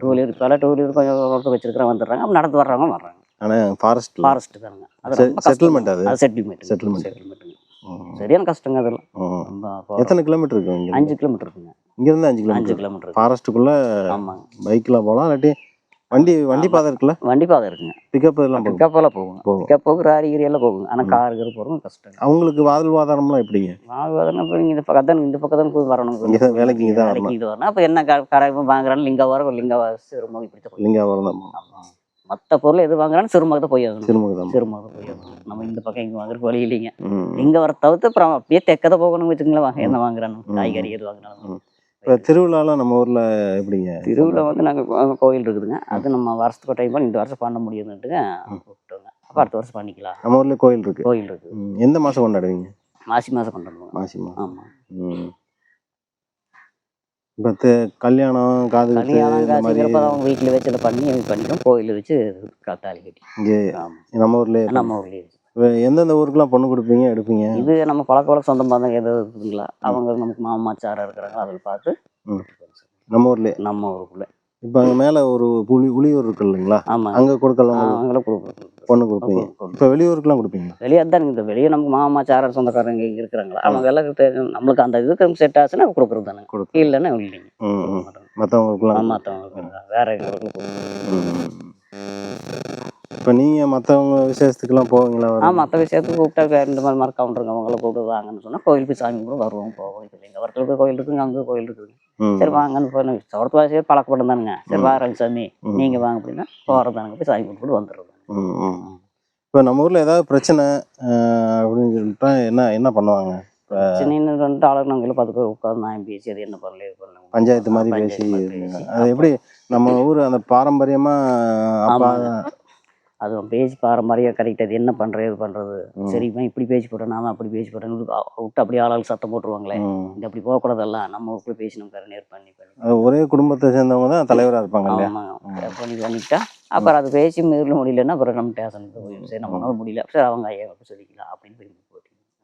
டூ வீலர் இப்போ டூ வீலர் கொஞ்சம் ஒருத்தர் வச்சிருக்கிறவங்க வந்துடுறாங்க. அப்போ நடந்து வர்றவங்க வர்றாங்க. ஆனா ஃபாரஸ்ட்ல ஃபாரஸ்ட் தானுங்க. அது. செட்டில்மெண்ட் அது? Settlement Settlement. செட்டில்மெண்ட்டுங்க சரியான கஷ்டங்க அதெல்லாம். எத்தனை கிலோமீட்டர் இருக்கு இங்க அஞ்சு கிலோமீட்டர் இருக்குங்க. இங்க இருந்து அஞ்சு அஞ்சு கிலோமீட்டர் கிலோமீட்டர் ஃபாரஸ்ட்டுக்குள்ள ஆமாங்க பைக்ல போகலாம் இல்லாட்டி வண்டி வண்டி பாதை இருக்குல்ல? வண்டி பாதை இருக்குங்க. பிக்கப் எல்லாம் போகும். பிக்கப்பெல்லாம் போகுங்க போகும். பிக்கப் போகு ராரி எல்லாம் போகுங்க ஆனால் கார் கீர் போகிறவங்க கஷ்டம். அவங்களுக்கு வாழ்வாதாரம்லாம் எப்படிங்க? வாங்குவதுன்னா இப்போ இந்த பக்கம் தான் இந்த பக்கம் தான் போய் வரணும். இங்க வேலைக்கு இங்க தான் வேலைக்கு இது வரணும். அப்போ என்ன கடை வாங்குறான்னு லிங்கா வர லிங்கா சிறுமுகம் இப்படி தான் லிங்காவரம் தான் மற்ற பொருள் எது வாங்குறான்னு சிறுமுகம் தான் போய் ஆகணும். சிறுமுகம் தான். போய் ஆகணும். நம்ம இந்த பக்கம் இங்கே வாங்குறதுக்கு வழி இல்லைங்க. இங்க வர தவிர்த்து அப்புறம் அப்படியே தெக்கதை போகணும் வச்சுங்களேன் வாங்க என்ன வாங்குறானு? காய்கறி எது வாங்குறாங்க இப்போ திருவிழாலாம் நம்ம ஊர்ல எப்படிங்க? திருவிழா வந்து நாங்கள் கோயில் இருக்குதுங்க. அது நம்ம வருஷத்துக்கு டைம் பண்ணி இந்த வருஷம் பண்ண முடியுதுன்ட்டுங்க கூப்பிட்டோங்க. அப்போ அடுத்த வருஷம் பண்ணிக்கலாம். நம்ம ஊர்ல கோயில் இருக்கு. கோயில் இருக்குது. எந்த மாசம் கொண்டாடுவீங்க? மாசி மாதம் கொண்டாடுவோம் மாசி மாசம். ஆமாம். இப்போ கல்யாணம் காது கல்யாணம் அவங்க வீட்டில் வச்சு பண்ணி பண்ணிக்கிறோம் கோயிலில் வச்சு தாலி கட்டி. இங்கே நம்ம ஊர்லேயே நம்ம ஊர்லேயே எந்தெந்த ஊருக்குலாம் பொண்ணு கொடுப்பீங்க எடுப்பீங்க? இது நம்ம பழக்க வழக்க சொந்தம் பந்தம் ஏதாவது இருக்குதுங்களா? அவங்க நமக்கு மாமா சாரா இருக்கிறாங்க அதில் பார்த்து. நம்ம ஊர்லேயே? நம்ம ஊருக்குள்ள. இப்போ அங்கே மேலே ஒரு புலி புலியூர் இருக்கு இல்லைங்களா? ஆமாம் அங்கே கொடுக்கலாம் அவங்கள கொடுக்குறோம் பொண்ணு கொடுப்பீங்க. இப்போ வெளியூருக்குலாம் கொடுப்பீங்க வெளியே தான் இந்த வெளியே நமக்கு மாமா சாரா சொந்தக்காரங்க இங்கே இருக்கிறாங்களா? அவங்க எல்லாம் நம்மளுக்கு அந்த இதுக்கு செட் ஆச்சுன்னா கொடுக்குறது தானே. கொடுப்போம் இல்லைன்னா இல்லைங்க. மற்றவங்களுக்குலாம் மற்றவங்களுக்கு வேற எங்களுக்கு இப்போ நீங்கள் மற்றவங்க விசேஷத்துக்குலாம் போவீங்களா? ஆ மற்ற விஷயத்துக்கு கூப்பிட்டா இந்த மாதிரி மாதிரி கவுண்டருங்க அவங்கள கூப்பிட்டு வாங்கன்னு சொன்னால் கோயிலுக்கு சாமி கூட வருவோம் போவோம். இது எங்கள் வரத்துல கோயில் இருக்குங்க அங்கே கோயில் இருக்குதுங்க சரி வாங்கன்னு போய் சவரத்து வாசியே பழக்கப்படும் தானுங்க. சரி வாரங்க சாமி. நீங்கள் வாங்க அப்படின்னா போகிறதானுங்க போய் சாமி கும்பிட்டு வந்துடுறது ம் ம் இப்போ நம்ம ஊரில் ஏதாவது பிரச்சனை அப்படின்னு சொல்லிட்டா என்ன என்ன பண்ணுவாங்க? சின்ன ரெண்டு ஆளுங்க நாங்கள் பத்து பேர் உட்காந்து நான் பேசி அது என்ன பண்ணல இது பண்ணல. பஞ்சாயத்து மாதிரி பேசி அது எப்படி நம்ம ஊர் அந்த பாரம்பரியமாக அப்பா அது பேசி பாரம்பரியம் கரெக்ட் அது என்ன பண்ணுறது இது பண்ணுறது ம். சரி இவன் இப்படி பேசி போட்டேன் நாம அப்படி பேசி போட்டேன் விட்டு அப்படியே ஆளாள் சத்தம் போட்டுருவாங்களே. இந்த அப்படி போகக்கூடாதெல்லாம் நம்ம ஊருக்குள்ள பேசி நம்ம நேர் பண்ணி ஒரே குடும்பத்தை சேர்ந்தவங்க தான் தலைவராக இருப்பாங்க ஆமாம் பண்ணி பண்ணிட்டா அப்புறம் அது பேசி மீறல முடியலன்னா அப்புறம் நம்ம ஸ்டேஷனுக்கு போய் சரி நம்மளால முடியல. சரி அவங்க ஐயா அப்படி சொல்லிக்கலாம் அப்படின்னு போய்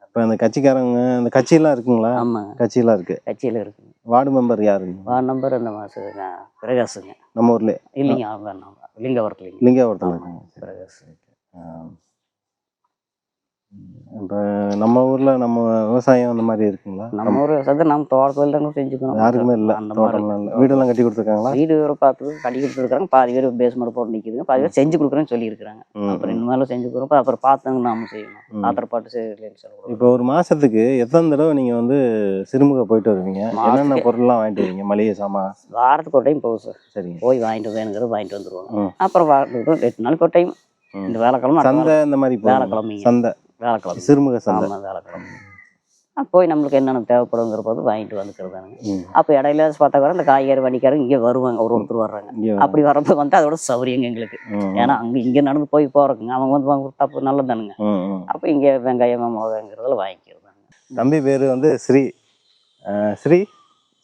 இப்போ அந்த கட்சிக்காரங்க அந்த கட்சியெல்லாம் இருக்குங்களா? ஆமாங்க. கட்சியெல்லாம் இருக்கு. கட்சியில் இருக்குங்க வார்டு மெம்பர் யாருங்க வார்டு நம்பர் அந்த மாதம் பிரகாஷுங்க நம்ம ஊர்ல இல்லைங்க அவங்க லிங்காவரத்தில் ஆமா. இருக்காங்க இப்போ நம்ம ஊர்ல நம்ம விவசாயம் அந்த மாதிரி இருக்குங்களா? நம்ம ஒரு சத்து நம்ம தோட்டத்தில் தாங்க செஞ்சுக்கணும். யாருக்குமே இல்லை. அந்த தோட்டம்லாம் இல்லை. வீடெல்லாம் கட்டி கொடுத்துருக்காங்களா? வீடு வேறு பார்த்து கட்டி கொடுத்துருக்காங்க பாதி பேர் பேஸ்மெண்ட் போட்டு நிற்கிதுங்க பாதி பேர் செஞ்சு கொடுக்குறேன்னு சொல்லியிருக்கிறாங்க. ம், அப்புறம். இந்த மாதிரிலாம் செஞ்சு கொடுப்போம் அப்புறம் பார்த்தாங்க நாம செய்யணும். ம். ஆத்திர பாட்டு செய்யலைன்னு சொல்லக்கூடாது இப்போ ஒரு மாசத்துக்கு எத்தனை தடவை நீங்க வந்து சிறுமுக போயிட்டு வருவீங்க? என்னென்ன பொருள்லாம் வாங்கிட்டு வருவீங்க? மளிகை சாமான்? வாரத்துக்கு ஒரு டைம் போகும் சார். சரிங்க. போய் வாங்கிட்டு வேணுங்கிறது வாங்கிட்டு வந்துருவாங்க ம். அப்புறம் வாரத்துக்கு எட்டு நாளைக்கு ஒரு டைம். இந்த வேலைக்கிழமை சந்தை இந்த மாதிரி? வேலைக்கிழமைங்க. சந்தை. வேலைக்கிழமை சிறுமுக சந்தை. ஆ, போய் நம்மளுக்கு என்னென்ன தேவைப்படுங்கிற போது வாங்கிட்டு வந்துக்கிறதானுங்க. அப்போ இடையில பார்த்தா கூட இந்த காய்கறி வண்டிக்காரங்க இங்கே வருவாங்க ஒரு ஒருத்தர் வர்றாங்க. அப்படி வரப்போ வந்து அதோட சௌரியங்க எங்களுக்கு. ஏன்னா அங்கே இங்கே நடந்து போய் போகிறக்குங்க அவங்க வந்து வாங்க தப்பு நல்லதானுங்க ம், ம். அப்போ இங்கே வெங்காயம் மிளகாங்கிறதுல வாங்கிக்கிறதாங்க தம்பி பேர் வந்து ஸ்ரீ ஸ்ரீ?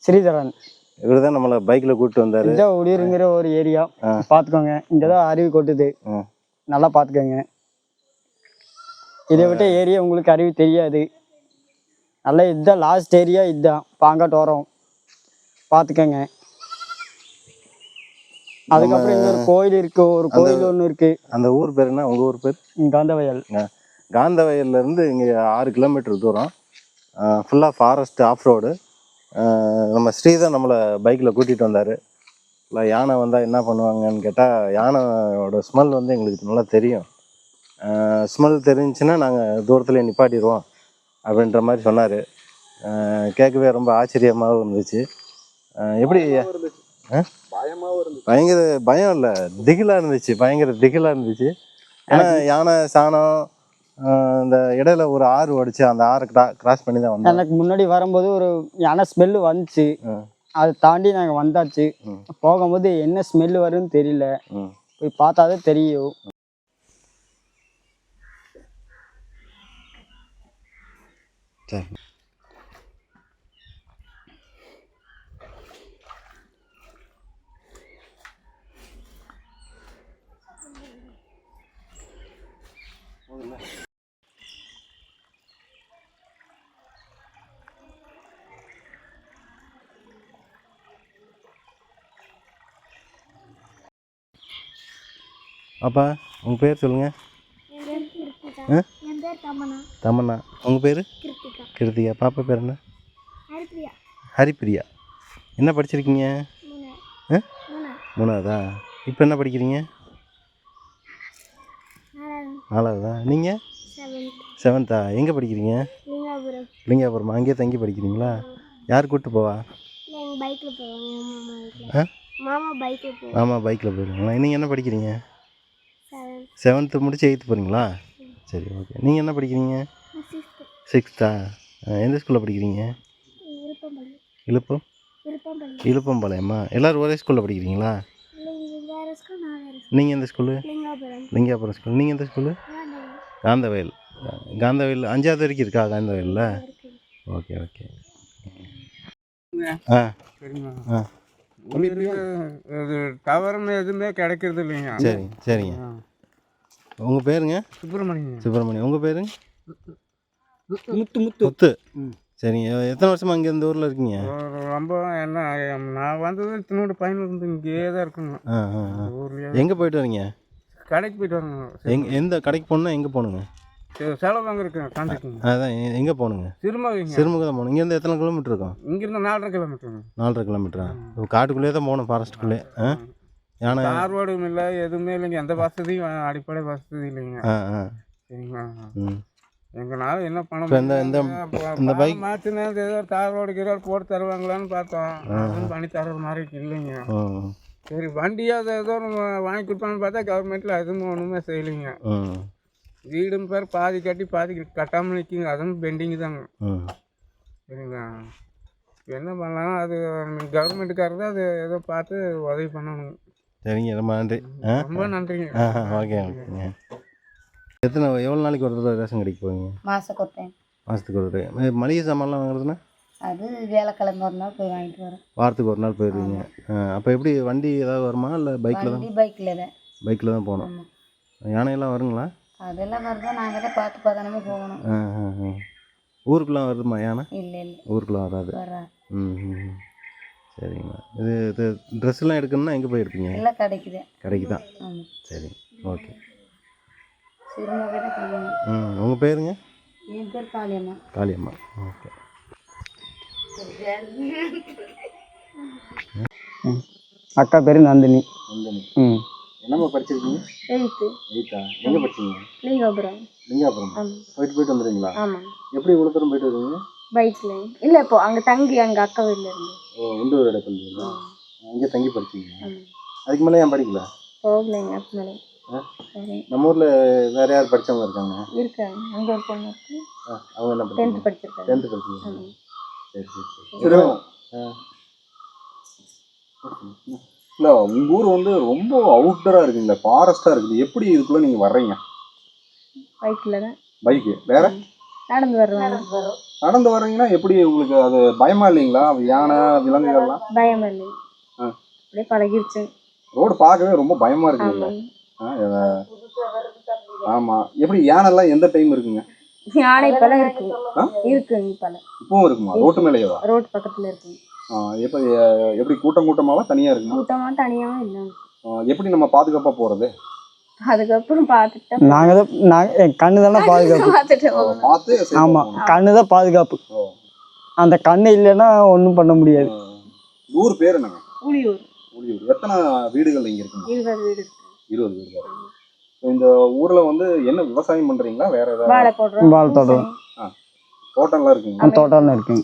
ஸ்ரீதரன். இவர் தான் நம்மளை பைக்கில் கூப்பிட்டு வந்தார். இதுதான் உளிருங்கிற ஒரு ஏரியா. பார்த்துக்கோங்க. இங்கே தான் அருவி கொட்டுது. நல்லா பார்த்துக்கோங்க. இதை விட்ட ஏரியா உங்களுக்கு அருவி தெரியாது. நல்லா இதுதான் லாஸ்ட் ஏரியா இதுதான். பாங்காட்டு வரோம் பார்த்துக்கோங்க அதுக்கப்புறம் ஒரு கோயில் இருக்கு ஒரு கோயில் ஒன்று இருக்கு. அந்த ஊர் பேர் என்ன? உங்கள் ஊர் பேர்? கந்தவயல். காந்தவயல்ல இருந்து இங்கே ஆறு கிலோமீட்டர் தூரம். ஃபுல்லாக ஃபாரஸ்ட் ஆஃப் ரோடு நம்ம ஸ்ரீதான் நம்மளை பைக்கில் கூட்டிகிட்டு வந்தார். இல்லை யானை வந்தால் என்ன பண்ணுவாங்கன்னு கேட்டால் யானையோட ஸ்மெல் வந்து எங்களுக்கு நல்லா தெரியும். ஸ்மெல் தெரிஞ்சுன்னா நாங்கள் தூரத்தில் நிப்பாட்டிடுவோம் அப்படின்ற மாதிரி சொன்னார். கேட்கவே ரொம்ப ஆச்சரியமாகவும் இருந்துச்சு. எப்படி? பயங்கர பயம் இல்லை. திகிலாக இருந்துச்சு பயங்கர திகிலாக இருந்துச்சு. ஏன்னா யானை சாணம் இந்த இடையில ஒரு ஆறு ஓடிச்சு அந்த ஆறு கிராஸ் பண்ணி தான் வந்தோம். எனக்கு முன்னாடி வரும்போது ஒரு யானை ஸ்மெல்லு வந்துச்சு. அதை தாண்டி நாங்கள் வந்தாச்சு. போகும்போது என்ன ஸ்மெல்லு வரும்னு தெரியல. ம். போய் பார்த்தாதான் தெரியும். சரி அப்பா உங்கள் பேர் சொல்லுங்கள் ஆ? என் பேர் தமனா. உங்கள் பேர்? கிருத்திகா. பாப்பா பேர் என்ன? ஹரிப்பிரியா என்ன படிச்சிருக்கீங்க? மூணாவதா? இப்போ என்ன படிக்கிறீங்க? நாலாவது. நீங்கள் செவன்த். செவன்த்தா? எங்கே படிக்கிறீங்க? லிங்காபுரம். அங்கேயே தங்கி படிக்கிறீங்களா? யார் கூப்பிட்டு போவா? மாமா பைக்கில் போயிருங்களா நீங்கள் என்ன படிக்கிறீங்க? செவன்த். செவன்த்து முடிச்சு எயித்து போகிறீங்களா சரி ஓகே நீங்கள் என்ன படிக்கிறீங்க? சிக்ஸ்த்து. எந்த ஸ்கூலில் படிக்கிறீங்க? இழுப்பம் விருப்பம்பள்ளி இழுப்பம்பாளையம்மா எல்லோரும் ஒரே ஸ்கூலில் படிக்கிறீங்களா? இல்லை இது வேறு ஸ்கூல் நான் வேறு ஸ்கூல் நீங்கள் எந்த ஸ்கூலு லிங்காபுரம். லிங்காபுரம் ஸ்கூல் நீங்கள் எந்த ஸ்கூலு காந்தவயல் காந்தவயல் அஞ்சாவது வரைக்கும் இருக்கா காந்தவயலில் ஓகே ஓகே. ஆ. ஆ. உங்களுக்கு இது டவர்னு எதுவுமே கிடைக்கிறது இல்லைங்க. சரிங்க. சரிங்க உங்கள் பேருங்க? சுப்பிரமணியம் சுப்பிரமணியம் உங்கள் பேருங்க? முத்து முத்து. முத்து. சரிங்க. எத்தனை வருஷமா இங்கே இந்த ஊரில் இருக்கீங்க? ரொம்ப என்ன நான் வந்தது இத்தினோட பையன் இருந்து இங்கேயே தான் இருக்குங்க ஆ ஆ ஊர்லேயே. எங்கே போயிட்டு வரீங்க? கடைக்கு போயிட்டு வரணும். எங் எந்த கடைக்கு போகணுன்னா எங்கே போகணுங்க? செலவு வாங்க இருக்கேன் காந்திக்குங்க அதான் எங்கே போகணுங்க? சிறுமதிங்க சிறுமுகம் தான் போகணும். இங்கேருந்து எத்தனை கிலோமீட்டர் இருக்கும்? இங்கிருந்து நாலரை கிலோமீட்டருங்க. நாலரை கிலோமீட்டரா? இப்போ காட்டுக்குள்ளேயே தான் போகணும் ஃபாரஸ்ட்டுக்குள்ளே ஆ. யானை தார் ரோடும் இல்லை எதுவுமே இல்லைங்க. எந்த வசதியும் அடிப்படை வசதி இல்லைங்க. சரிங்களா? எங்களால என்ன பண்ண இப்ப இந்த- இந்த- இந்த bike- மாற்றினா ஏதோ தார் ரோடு கீரோடு போட்டு தருவாங்களான்னு பார்த்தோம். அதுவும் பண்ணி தர்ற மாதிரி இல்லைங்க. சரி வண்டியாவது ஏதோ வாங்கி கொடுப்பான்னு பார்த்தா கவர்மெண்ட்டில் அதுவும் ஒன்றுமே செய்யலைங்க. வீடும் பேர் பாதி கட்டி பாதி கட்டாமல் நிற்கிங்க அதுவும் பெண்டிங் தாங்க. சரிங்களா? என்ன பண்ணலாம்? அது கவர்மெண்ட்டுக்காரர் தான் அது ஏதோ பார்த்து உதவி பண்ணணும். சரிங்க ரொம்ப நன்றி. ஆ? ரொம்ப நன்றிங்க. ஆ ஓகே ஓகேங்க எத்தனை எவ்வளோ நாளைக்கு ஒரு தடவை ரேஷன் கடைக்கு போவீங்க? மாதத்துக்கு ஒரு டைம். மாதத்துக்கு ஒரு தடவை. ம- மளிகை சாமான்லாம் வாங்குறதுன்னா? அது வேலைக்கிழமை ஒரு நாள் போய் வாங்கிட்டு வரேன். வாரத்துக்கு ஒரு நாள் போயிடுவீங்க அப்போ எப்படி வண்டி ஏதாவது வருமா? இல்லை பைக்கில் தான்? பைக்கில் தான். பைக்கில் தான் போகணும். யானையெல்லாம் வருங்களா? அதெல்லாம் வருதா? நாங்கள் தான் பார்த்து பதனமே போகணும். ஆ ஆ ஆ. ஊருக்குலாம் வருதுமா யானை? இல்லை இல்லை. ஊருக்குலாம் வராது. வரா ம் ம், ம். சரிங்கம்மா. இது இது ட்ரெஸ்லாம் எடுக்கணும்னா எங்கே போய் எடுப்பீங்க? எல்லாம் கிடைக்குது. கடைக்கு தான் ஆமாம் சரி ஓகே. சிறுமுகை தான் ம் உங்கள் பேருங்க? என் பேர் காளியம்மா. காளியம்மா. ஓகே. அக்கா பேர் நந்தினி. ம். என்னம்மா படிச்சிருக்கீங்க? எயித்து. எயிட்டா எங்கே படிச்சீங்க? லிங்கோபுரம். லிங்காபுரம்? போயிட்டு போயிட்டு வந்துடுறீங்களா? ஆமாம் எப்படி இவ்வளோ தூரம் போயிட்டு வருவீங்க? பைக்கில் இல்லை இப்போ அங்கே தங்கி அங்கே அக்கா வீட்டில் இருந்து. ஓ உண்டு ஒரு இடத்துல அங்கே தங்கி படிச்சீங்க அதுக்கு மேலே ஏன் படிக்கல? போகலைங்க ஆ? சரி. நம்ம ஊரில் வேற யார் படிச்சவங்க இருக்காங்க? இருக்காங்க. அங்கே ஒரு பொண்ணு இருக்கு. அவங்க என்ன டென்த்து படிச்சாங்க படிச்சிருக்காங்க. டென்த்து படிச்சீங்க ஆமாம் சரி சரி சரி. இல்லை உங்கள் ஊர் வந்து ரொம்ப அவுட்டராக இருக்குங்களே ஃபாரஸ்ட்டாக இருக்குது. எப்படி இதுக்குள்ளே நீங்கள் வர்றீங்க? பைக்கில் தான். பைக்கு. வேற? நடந்து வருவாங்க. நடந்து வர்றீங்கன்னா எப்படி உங்களுக்கு அது பயமா இல்லைங்களா? யானை விலங்குகள்லாம்? பயம் இல்லை. அப்படியே பழகிருச்சு. ரோடு பார்க்கவே ரொம்ப பயமா இருக்குங்க ஆமா. எப்படி யானைலாம் எந்த டைம் இருக்குங்க? யானை இப்பெல்லாம் இருக்கு? இருக்குங்க இப்பெல்லாம் இப்பவும் இருக்குமா? ரோட்டு மேலேயேவா ரோட் பக்கத்தில் இருக்குங்க ஆ, எப்ப எ- எப்படி கூட்டம் கூட்டமாவா? தனியா இருக்குமா? கூட்டமாக தனியாகவும் இல்லை. எப்படி நம்ம பாதுகாப்பா போறது? அதுக்கப்புறம் பார்த்துட்டு நாங்கள் தான் நாங்கள் என் கண்ணு தானே பாதுகாப்பு. ஆமாம். கண்ணு தான் பாதுகாப்பு. அந்த கண்ணு இல்லைன்னா ஒன்றும் பண்ண முடியாது. ஊர் பேர் என்னங்க? புளியூர் ஊழியூர். எத்தனை வீடுகள் இங்க இருக்குங்க? இருபது வீடு இருக்கு. இருபது வீடு. இருக்கு. இந்த ஊர்ல வந்து என்ன விவசாயம் பண்றீங்களா? வேற ஏதாவது? வாழை போடுறோம் வாழை தோட்டம். தோட்டம்லாம் இருக்குங்க? அந்த தோட்டம் இருக்குங்க.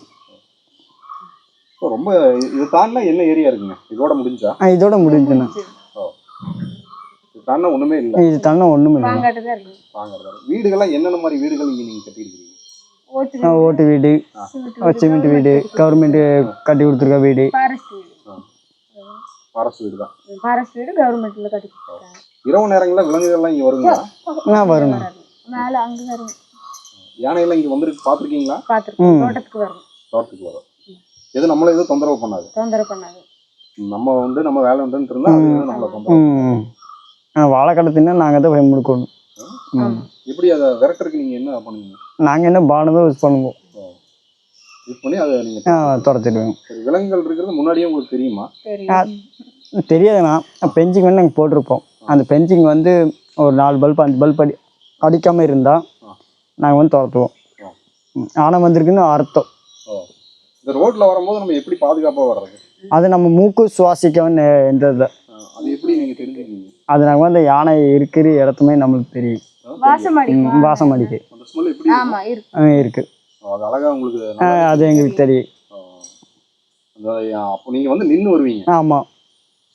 இப்போ ரொம்ப இது தாண்டினா என்ன ஏரியா இருக்குங்க? இதோட முடிஞ்சா? ஆ, இதோட முடிஞ்சுண்ணா தாண்டினா ஒண்ணுமே இல்லை. இது தானே ஒன்றும் இல்லை. மாங்காட்டு தான் இருக்கு வாங்குறதா வீடுகள்லாம் என்னென்ன மாதிரி வீடுகள் இங்க நீங்க கட்டியிருக்கீங்க? ஓட்டு ஆ, ஓட்டு வீடு சிமெண்ட் வீடு கவர்மெண்ட்டு கட்டி கொடுத்துருக்க வீடு. ஃபாரஸ்ட் வீடு. அரசு வீடு தான். ஃபாரஸ்ட் வீடு கவர்மெண்ட்ல கட்டி கொடுத்துருக்காங்க. இரவு நேரங்களில் விலங்குகள்லாம் இங்க வருங்களா? ஆ வருங்க மேலே அங்கே வரும் யானையெல்லாம் இங்க வந்துருக்கு பார்த்துருக்கீங்களா? பார்த்துருக்கோம். ம். தோட்டத்துக்கு வரும் தோட்டத்துக்கு வரும். எது நம்மள எதுவும் தொந்தரவு பண்ணாது? தொந்தரவு பண்ணாது. நம்ம வந்து நம்ம வேலை உண்டுன்னு இருந்தா அது எதுவும் நம்மளை தொந்தரவு ம். ஆ வாழைக்கடை தின்னா நாங்கள் தான் போய் முடுக்கணும் ம். எப்படி அதை விரட்டுறதுக்கு நீங்க என்ன பண்ணுவீங்க? நாங்கள் என்ன பானம் யூஸ் பண்ணுவோம். யூஸ் பண்ணி அதை நீங்க ஆ துரத்திடுவோம் சரி, விலங்குகள் இருக்கிறது முன்னாடியே உங்களுக்கு தெரியுமா? தெரியும். தெரியாதுண்ணா. பெஞ்சிங் வந்து நாங்கள் போட்டிருப்போம். அந்த பெஞ்சிங் வந்து ஒரு நாலு பல்ப் அஞ்சு பல்ப் அடி அடிக்காமல் இருந்தால் நாங்கள் வந்து துரத்துவோம். ம், ஆனை வந்திருக்குன்னு அர்த்தம். இந்த ரோட்ல வரும்போது நம்ம எப்படி பாதுகாப்பா வர்றது? அது நம்ம மூக்கு சுவாசிக்கவன்னு எந்த இல்லை அஹ் அது எப்படி நீங்க தெரிஞ்சுக்கீங்க அது நாங்கள் வந்து யானை இருக்கிற இடத்துமே நம்மளுக்கு தெரியும். வாசம் வாசம் அடிக்கு. இருக்கு. அது அழகா உங்களுக்கு ஆ, நல்லா அது எங்களுக்கு தெரியும். அப்போ நீங்க வந்து நின்னு வருவீங்க? ஆமாம்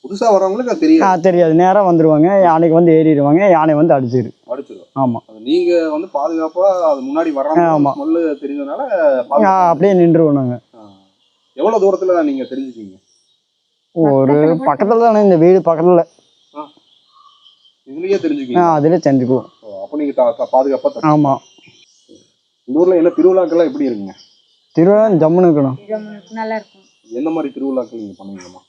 புதுசா வர்றவங்களுக்கு அது ஆ தெரியாது. நேராக வந்துடுவாங்க யானைக்கு வந்து ஏறிடுவாங்க யானை வந்து அடிச்சிரு அடிச்சிடும் ஆமாம் அது நீங்க வந்து பாதுகாப்பா அது முன்னாடி ஆமா. வர்றவங்க ஸ்மெல்லு தெரிஞ்சதுனால அப்படியே நின்றுவோம் நாங்கள் அஹ் எவ்வளவு தூரத்துல நீங்க தெரிஞ்சுக்கீங்க? ஒரு பக்கத்தில் தானே இந்த வீடு பக்கத்தில். இதுலயே ஆ தெரிஞ்சுக்கீங்க அதில் செஞ்சுக்குவோம் ஓ, அப்போ நீங்க தா- தா- பாதுகாப்பா தப்பு. ஆமாம் இந்த ஊர்ல என்ன திருவிழாக்கள்லாம் எப்படி இருக்குங்க? திருவிழா ஜம்முன்னு இருக்கணும். நல்லா இருக்கும். எந்த மாதிரி திருவிழாக்கள் நீங்கள் பண்ணுவீங்கம்மா?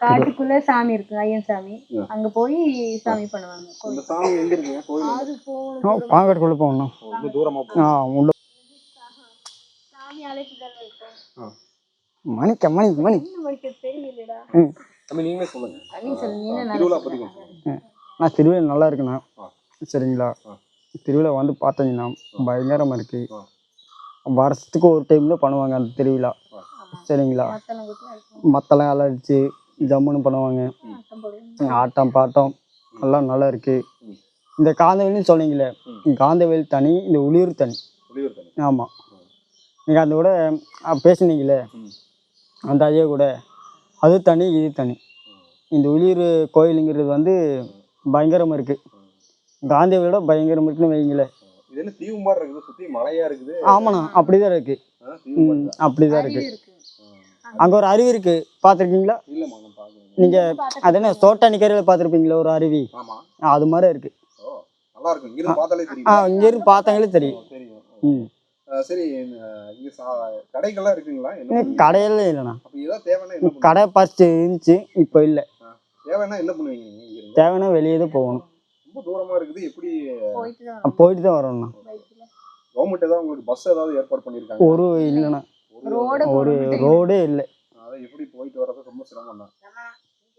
காட்டுக்குள்ள சாமி இருக்கு ஐயன் சாமி. அங்க போய் சாமி பண்ணுவாங்க. இந்த கோயில். சாமி எங்கே இருக்குங்க? கோயில் பாங்கட்டுக்குள்ளே போகணும். ரொம்ப தூரமாக ஆ உள்ள. சாமி அழைப்புதல் இருக்கும். மணிக்க மணி மணி. படிக்க தெரியலடா. தம்பி நீங்களே திருவிழா பற்றி நான் திருவிழா நல்லா இருக்குண்ணா. சரிங்களா. திருவிழா வந்து பார்த்தீங்கன்னா பயங்கரமாக இருக்கு. ஆ. வருஷத்துக்கு ஒரு டைமில் பண்ணுவாங்க அந்த திருவிழா. சரிங்களா? மத்தளம் அலடிச்சு ஜம்முன்னு பண்ணுவாங்க. ஆட்டம் பாட்டம் எல்லாம் நல்லா இருக்கு. ம். இந்த காந்தவேல்னு சொன்னீங்களே ம். காந்தவேல் தனி இந்த உளியூர் தனி. ஆமாம் நீங்கள் அந்த கூட பேசுனீங்களே. அந்த ஐயா கூட அது தனி இது தனி. இந்த உளியூர் கோயிலுங்கிறது வந்து பயங்கரமாக இருக்குது காந்தியோட பயங்கரம் இருக்குன்னு வைங்களேன் இது என்ன தீவு மாதிரி இருக்குது? சுற்றி மலையாக இருக்குது? ஆமாண்ணா அப்படி தான் இருக்குது. அப்படி தான் இருக்குது இருக்கு. அங்கே ஒரு அருவி இருக்குது பார்த்துருக்கீங்களா? நீங்கள் அது என்ன சோட்டா நிற்கிறத பார்த்துருப்பீங்களா ஒரு அருவி? அது மாதிரி இருக்குது ஓ நல்லா இருக்கும். இங்கிருந்து பார்த்தாலே ஆ தெரியும் இங்கேருந்து பார்த்தாங்களே தெரியும். தெரியும். ம். சரி இங்கே சா கடைகள்லாம் இருக்குங்களா? என்ன இன்னும் பண்ணுவீங்க? கடையில இல்லைண்ணா. அப்போ ஏதாவது தேவைன்னா என்ன பண்ணுவீங்க? கடை ஃபஸ்ட்டு இருந்துச்சு இப்போ இல்லை. தேவைன்னா என்ன பண்ணுவீங்க நீங்கள் தேவைன்னா வெளியே தான் போகணும். ரொம்ப தூரமாக இருக்குது எப்படி? போயிட்டு தான் வரணும்ண்ணா. கவர்மெண்ட் ஏதாவது உங்களுக்கு பஸ் ஏதாவது ஏற்பாடு பண்ணியிருக்காங்க ஒரு இல்லைண்ணா. ரோடு ஒரு ரோடே இல்லை. அதை எப்படி போயிட்டு வர்றது ரொம்ப சிரமம் தான்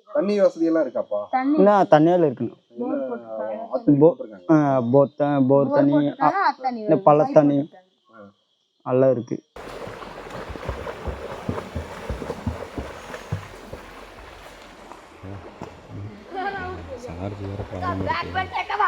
தண்ணி வசதி எல்லாம் இருக்காப்பா? இல்லை தண்ணியால் இருக்குண்ணா. என்ன போர் தண்ணி இந்த வருது. பள்ளத் பைப் தண்ணி. போட்டிருக்காங்க.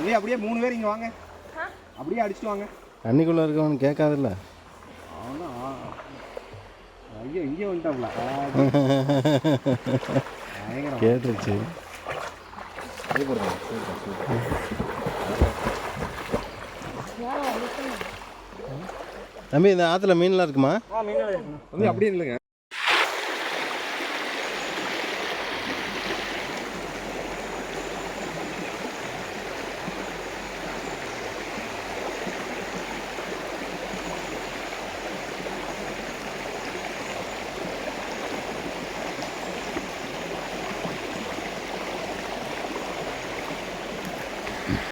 இதே அப்படியே மூணு பேர் இங்கே வாங்க. அப்படியே அடிச்சுட்டு வாங்க. தண்ணிக்குள்ளே இருக்கவனு கேட்காதுல்ல. ஐயோ இங்கே வந்துட்டாப்ல. கேட்டுருச்சு. தம்பி இந்த ஆற்றுல மீன்லாம் இருக்குமா? வந்து அப்படியே இல்லைங்க